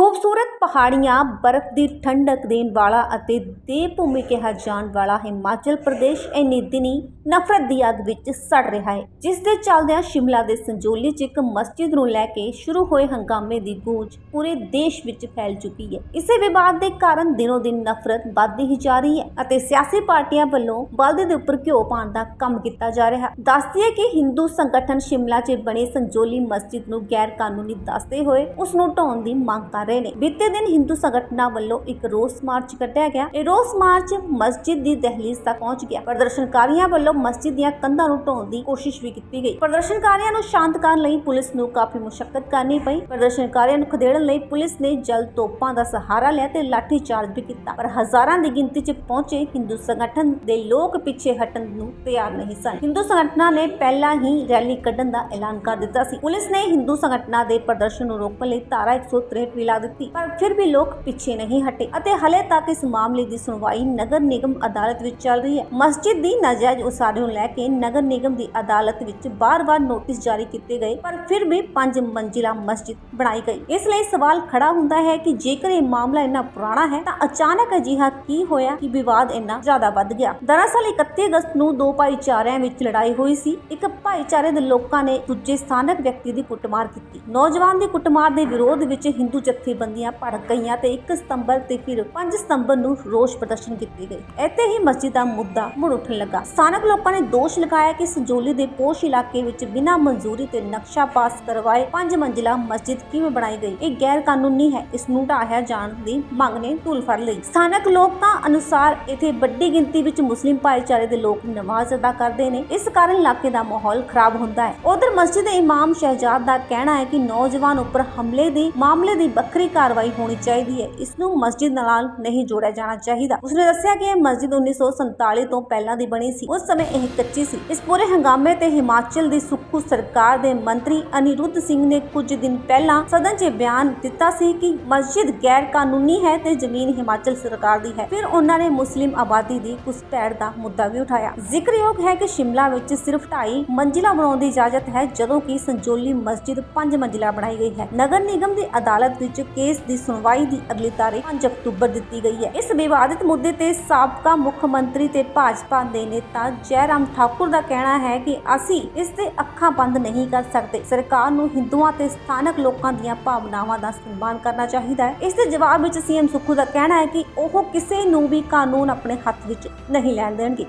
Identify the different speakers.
Speaker 1: ਖੂਬਸੂਰਤ ਪਹਾੜੀਆਂ ਬਰਫ਼ ਦੀ ਠੰਡਕ ਦੇਣ ਵਾਲਾ ਅਤੇ ਦੇਵਭੂਮੀ ਕਿਹਾ ਜਾਣ ਵਾਲਾ ਹਿਮਾਚਲ ਪ੍ਰਦੇਸ਼ ਇੰਨੀ ਦਿਨੀ ਨਫ਼ਰਤ ਦੀ ਅੱਗ ਵਿੱਚ ਸੜ ਰਿਹਾ ਹੈ, ਜਿਸ ਦੇ ਚੱਲਦਿਆਂ ਸ਼ਿਮਲਾ ਦੇ ਸੰਜੋਲੀ 'ਚ ਇੱਕ ਮਸਜਿਦ ਨੂੰ ਲੈ ਕੇ ਸ਼ੁਰੂ ਹੋਏ ਹੰਗਾਮੇ ਦੀ ਗੂੰਜ ਪੂਰੇ ਦੇਸ਼ ਵਿੱਚ ਫੈਲ ਚੁੱਕੀ ਹੈ। ਇਸੇ ਵਿਵਾਦ ਦੇ ਕਾਰਨ ਦਿਨੋ ਦਿਨ ਨਫ਼ਰਤ ਵੱਧਦੀ ਹੀ ਜਾ ਰਹੀ ਹੈ ਅਤੇ ਸਿਆਸੀ ਪਾਰਟੀਆਂ ਵੱਲੋਂ ਬਲਦੇ ਦੇ ਉੱਪਰ ਘਿਓ ਪਾਉਣ ਦਾ ਕੰਮ ਕੀਤਾ ਜਾ ਰਿਹਾ ਹੈ। ਦੱਸਦੀ ਹੈ ਕਿ ਹਿੰਦੂ ਸੰਗਠਨ ਸ਼ਿਮਲਾ 'ਚ ਬਣੇ ਸੰਜੋਲੀ ਮਸਜਿਦ ਨੂੰ ਗੈਰ ਕਾਨੂੰਨੀ ਦੱਸਦੇ ਹੋਏ ਉਸ ਨੂੰ ਢਾਉਣ ਦੀ ਮੰਗ ਕਰ ਰਹੇ ਨੇ। ਬੀਤੇ ਦਿਨ ਹਿੰਦੂ ਸੰਗਠਨਾਂ ਵੱਲੋਂ ਇੱਕ ਰੋਸ ਮਾਰਚ ਕੱਢਿਆ ਗਿਆ। ਇਹ ਰੋਸ ਮਾਰਚ ਮਸਜਿਦ ਦੀ ਦਹਲੀਜ਼ ਤੱਕ ਪਹੁੰਚ ਗਿਆ। ਪ੍ਰਦਰਸ਼ਨਕਾਰੀਆਂ ਵੱਲੋਂ ਮਸਜਿਦ ਦੀਆਂ ਕੰਧਾਂ ਨੂੰ ਢਾਉਣ ਦੀ ਕੋਸ਼ਿਸ਼ ਵੀ ਕੀਤੀ ਗਈ। ਪ੍ਰਦਰਸ਼ਨਕਾਰੀਆਂ ਨੂੰ ਸ਼ਾਂਤ ਕਰਨ ਲਈ ਪੁਲਿਸ ਨੂੰ ਕਾਫੀ ਮੁਸ਼ਕਲ ਕਰਨੀ ਪਈ। ਪ੍ਰਦਰਸ਼ਨਕਾਰੀਆਂ ਨੂੰ ਖਦੇੜਨ ਲਈ ਪੁਲਿਸ ਨੇ ਜਲ ਤੋਪਾਂ ਦਾ ਸਹਾਰਾ ਲਿਆ ਤੇ ਲਾਠੀ ਚਾਰਜ ਵੀ ਕੀਤਾ। ਪਰ ਹਜ਼ਾਰਾਂ ਦੀ ਗਿਣਤੀ 'ਚ ਪਹੁੰਚੇ ਹਿੰਦੂ ਸੰਗਠਨ ਦੇ ਲੋਕ ਪਿੱਛੇ ਹਟਣ ਨੂੰ ਤਿਆਰ ਨਹੀਂ ਸਨ। ਹਿੰਦੂ ਸੰਗਠਨਾਂ ਨੇ ਪਹਿਲਾਂ ਹੀ ਰੈਲੀ ਕੱਢਣ ਦਾ ਐਲਾਨ ਕਰ ਦਿੱਤਾ ਸੀ। ਪੁਲਿਸ ਨੇ ਹਿੰਦੂ ਸੰਗਠਨਾਂ ਦੇ ਪ੍ਰਦਰਸ਼ਨ ਨੂੰ ਰੋਕਣ ਲਈ ਧਾਰਾ 163 ਵੀ ਲਾ ਦਿੱਤੀ। ਪਰ ਫਿਰ ਵੀ ਲੋਕ ਪਿੱਛੇ ਨਹੀਂ ਹਟੇ ਅਤੇ ਹਲੇ ਤੱਕ ਇਸ ਮਾਮਲੇ ਦੀ ਸੁਣਵਾਈ ਨਗਰ ਨਿਗਮ ਅਦਾਲਤ ਵਿੱਚ ਚੱਲ ਰਹੀ ਹੈ। ਮਸਜਿਦ ਦੀ ਨਾਜਾਇਜ਼ ਉਸਾਰੀ ਨੂੰ ਲੈ ਕੇ ਨਗਰ ਨਿਗਮ ਦੀ ਅਦਾਲਤ ਵਿੱਚ ਬਾਰ-ਬਾਰ ਨੋਟਿਸ ਜਾਰੀ ਕੀਤੇ ਗਏ, ਪਰ ਫਿਰ ਵੀ ਪੰਜ ਮੰਜ਼ਿਲਾ ਮਸਜਿਦ ਬਣਾਈ ਗਈ। ਇਸ ਲਈ ਸਵਾਲ ਖੜਾ ਹੁੰਦਾ ਹੈ ਕਿ ਜੇਕਰ ਇਹ ਮਾਮਲਾ ਇੰਨਾ ਪੁਰਾਣਾ ਹੈ, ਤਾਂ ਅਚਾਨਕ ਅਜਿਹਾ ਕੀ ਹੋਇਆ ਕਿ ਵਿਵਾਦ ਇੰਨਾ ਜ਼ਿਆਦਾ ਵੱਧ ਗਿਆ? ਦਰਅਸਲ 31 ਅਗਸਤ ਨੂੰ ਦੋ ਭਾਈਚਾਰਿਆਂ ਵਿੱਚ ਲੜਾਈ ਹੋਈ ਸੀ। ਇੱਕ ਭਾਈਚਾਰੇ ਦੇ ਲੋਕਾਂ ਨੇ ਦੂਜੇ ਸਥਾਨਕ ਵਿਅਕਤੀ ਦੀ ਕੁੱਟਮਾਰ ਕੀਤੀ। ਨੌਜਵਾਨ ਦੀ ਕੁੱਟਮਾਰ ਦੇ ਵਿਰੋਧ ਵਿੱਚ ਹਿੰਦੂ ਜਥੇਬੰਦੀਆਂ ਜਥੇਬੰਦੀਆਂ ਭੜਕ ਗਈਆਂ ਤੇ 1 ਸਤੰਬਰ ਤੇ ਫਿਰ 5 ਸਤੰਬਰ ਨੂੰ ਰੋਸ ਪ੍ਰਦਰਸ਼ਨ ਕੀਤੇ ਗਏ। ਇੱਥੇ ਹੀ ਮਸਜਿਦ ਦਾ ਮੁੱਦਾ ਮੁੜ ਉੱਠਣ ਲੱਗਾ। ਸਥਾਨਕ ਲੋਕਾਂ ਨੇ ਦੋਸ਼ ਲਗਾਇਆ ਕਿ ਸੰਜੋਲੀ ਦੇ ਪੋਸ਼ ਇਲਾਕੇ ਵਿੱਚ ਬਿਨਾਂ ਮਨਜ਼ੂਰੀ ਤੇ ਨਕਸ਼ਾ ਪਾਸ ਕਰਵਾਏ ਪੰਜ ਮੰਜ਼ਿਲਾ ਮਸਜਿਦ ਕਿਵੇਂ ਬਣਾਈ ਗਈ? ਇਹ ਗੈਰ ਕਾਨੂੰਨੀ ਹੈ। ਇਸ ਨੂੰ ਢਾਹਿਆ ਜਾਣ ਦੀ ਮੰਗ ਨੇ ਧੂਲ ਫੜ ਲਈ। ਸਥਾਨਕ ਲੋਕਾਂ ਅਨੁਸਾਰ ਇੱਥੇ ਵੱਡੀ ਗਿਣਤੀ ਵਿੱਚ ਮੁਸਲਿਮ ਭਾਈਚਾਰੇ ਦੇ ਲੋਕ ਨਮਾਜ਼ ਅਦਾ ਕਰਦੇ ਨੇ। ਇਸ ਕਾਰਨ ਇਲਾਕੇ ਦਾ ਮਾਹੌਲ ਖਰਾਬ ਹੁੰਦਾ ਹੈ। ਉਧਰ ਮਸਜਿਦ ਦੇ ਇਮਾਮ ਸ਼ਹਿਜਾਦ ਦਾ ਕਹਿਣਾ ਹੈ ਕਿ ਨੌਜਵਾਨ ਉੱਪਰ ਹਮਲੇ ਦੇ ਮਾਮਲੇ ਦੀ ਵੱਖਰੀ ਕਾਰਵਾਈ ਹੋਣੀ ਚਾਹੀਦੀ ਹੈ। ਇਸ ਨੂੰ ਮਸਜਿਦ ਨਾਲ ਨਹੀਂ ਜੋੜਿਆ ਜਾਣਾ ਚਾਹੀਦਾ। ਉਸਨੇ ਦੱਸਿਆ ਕਿ ਇਹ ਮਸਜਿਦ 1947 ਤੋਂ ਪਹਿਲਾਂ ਦੀ ਬਣੀ ਸੀ। ਉਸ ਸਮੇਂ ਇਹ ਕੱਚੀ ਸੀ। ਇਸ ਪੂਰੇ ਹੰਗਾਮੇ ਤੇ ਹਿਮਾਚਲ ਦੀ ਸੁੱਖੂ ਸਰਕਾਰ ਦੇ ਮੰਤਰੀ ਅਨਿਰੁੱਧ ਸਿੰਘ ਨੇ ਕੁਝ ਦਿਨ ਪਹਿਲਾਂ ਸਦਨ 'ਚ ਬਿਆਨ ਦਿੱਤਾ ਸੀ ਕਿ ਮਸਜਿਦ ਗੈਰ ਕਾਨੂੰਨੀ ਹੈ ਤੇ ਜ਼ਮੀਨ ਹਿਮਾਚਲ ਸਰਕਾਰ ਦੀ ਹੈ। ਫਿਰ ਉਹਨਾਂ ਨੇ ਮੁਸਲਿਮ ਆਬਾਦੀ ਦੀ ਘੁਸਪੈਠ ਦਾ ਮੁੱਦਾ ਵੀ ਉਠਾਇਆ। ਜ਼ਿਕਰਯੋਗ ਹੈ ਕਿ ਸ਼ਿਮਲਾ ਵਿੱਚ ਸਿਰਫ 2.5 ਮੰਜ਼ਿਲਾ ਬਣਾਉਣ ਦੀ ਇਜਾਜ਼ਤ ਹੈ, ਜਦੋਂ ਕਿ ਸੰਜੋਲੀ ਮਸਜਿਦ 5 ਮੰਜ਼ਿਲਾ ਬਣਾਈ ਗਈ ਹੈ। ਨਗਰ ਨਿਗਮ ਦੀ ਅਦਾਲਤ ਵਿੱਚ ਕੇਸ ਦੀ ਸੁਣਵਾਈ ਦੀ ਅਗਲੀ ਤਾਰੀਖ 5 ਅਕਤੂਬਰ ਦਿੱਤੀ ਗਈ ਹੈ। ਇਸ ਵਿਵਾਦਿਤ ਮੁੱਦੇ ਤੇ ਸਾਬਕਾ ਮੁੱਖ ਮੰਤਰੀ ਤੇ ਭਾਜਪਾ ਦੇ ਨੇਤਾ ਜੈਰਾਮ ਠਾਕੁਰ ਦਾ ਕਹਿਣਾ ਹੈ ਕਿ ਅਸੀਂ ਇਸ ਤੇ ਅੱਖਾਂ ਬੰਦ ਨਹੀਂ ਕਰ ਸਕਦੇ। ਸਰਕਾਰ ਨੂੰ ਹਿੰਦੂਆਂ ਤੇ ਸਥਾਨਕ ਲੋਕਾਂ ਦੀਆਂ ਭਾਵਨਾਵਾਂ ਦਾ ਸਨਮਾਨ ਕਰਨਾ ਚਾਹੀਦਾ ਹੈ। ਇਸ ਦੇ ਜਵਾਬ ਵਿੱਚ ਸੀਐਮ ਸੁੱਖੂ ਦਾ ਕਹਿਣਾ ਹੈ ਕਿ ਉਹ ਕਿਸੇ ਨੂੰ ਵੀ ਕਾਨੂੰਨ ਆਪਣੇ ਹੱਥ ਵਿੱਚ ਨਹੀਂ ਲੈਣ ਦੇਣਗੇ।